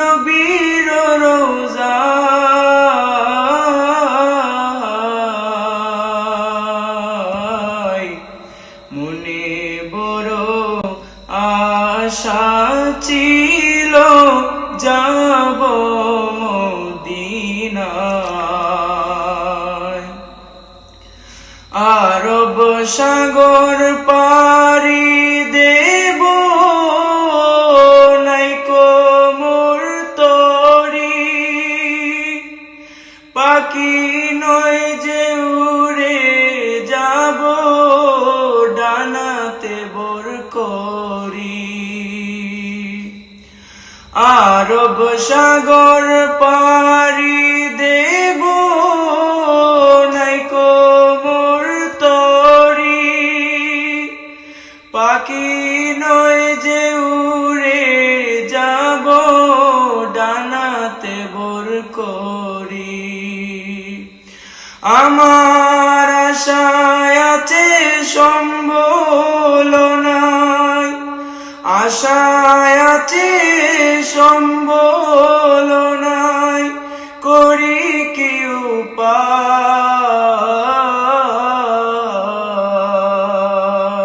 নবীর মনে বড় আশা যাব আরব সাগর পারি পাখি নয় যে উড়ে যাব, ডানাতে বোর করি। আরব সাগর পারি দেব নাইকো মোর তরি। পাখি নয় যে উড়ে যাব, ডানাতে বোর করি। আমার আশায় আছে সম্বল নাই আশায় আছে সম্বল নাই করি কি উপায়?